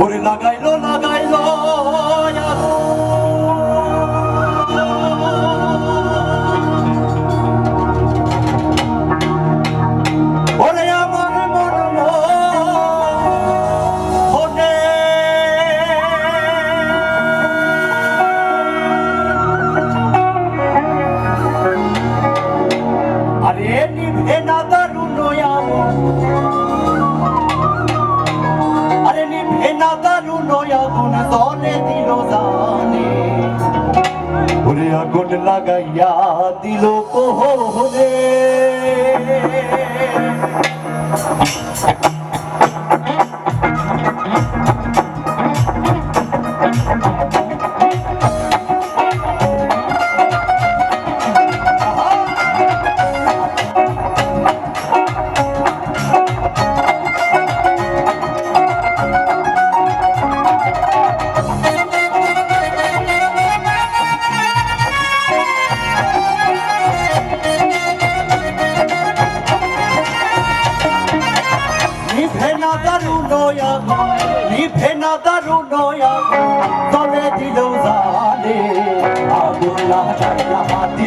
ওরে লাগাইলো লাগা সনে দিল জানে। ওরে আগুন লাগাইয়া দিল কোহনে দারুণ তলে দিল জানে আগুন হাতি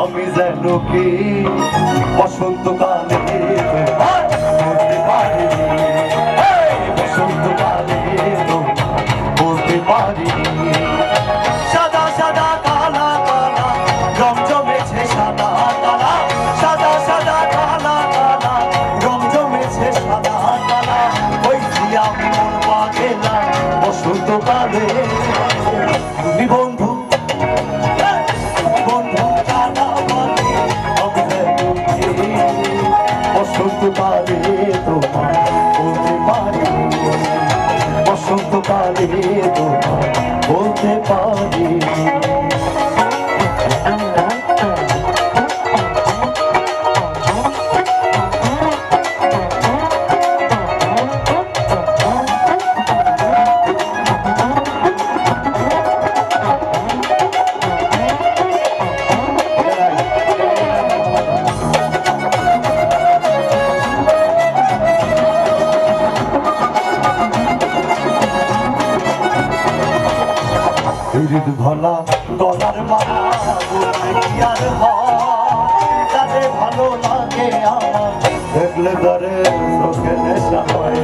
আমি যেন কে বসন্তকালে বলতে পারি? বসন্তকালে বলতে পারি। সাদা সাদা কালা কালা জমজমেছে সাদা কালা। সাদা সাদা কালা কালা জমজমেছে সাদা কালা। ওই আমি মন পা বন্ধু। বন্ধু বসন্ত কালে তোমার বলতে পারি। বসন্ত কালে তোমার বলতে পারি। পিরিত ভোলা, গলার মালা আর তাদের ভালো লাগে আমার। দেখলে ধরে চোখে নেশা হয়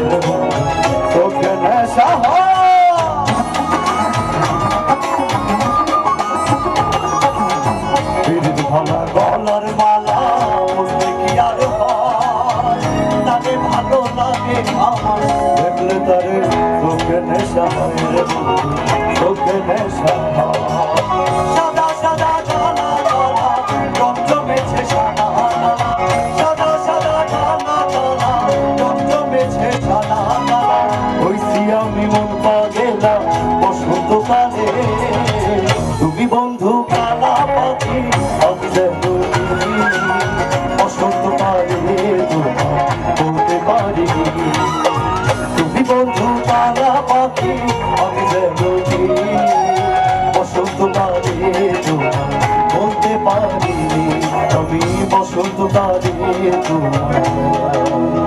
চোখে নেশা হয়। ভোলা, গলার মালা কি আর হয় ভালো লাগে আমার। দেখলে তারে চোখে নেশা হয় আমি মন পাগেলা বসন্তকালে তুমি বন্ধু কালা পাখি আমি যেন তুমি বসন্তকালে তোমার বলতে পারি। তুমি বন্ধু কালা পাখি আমি যেন বসন্ত কালে বলতে পারি। আমি বসন্ত কালে তোমার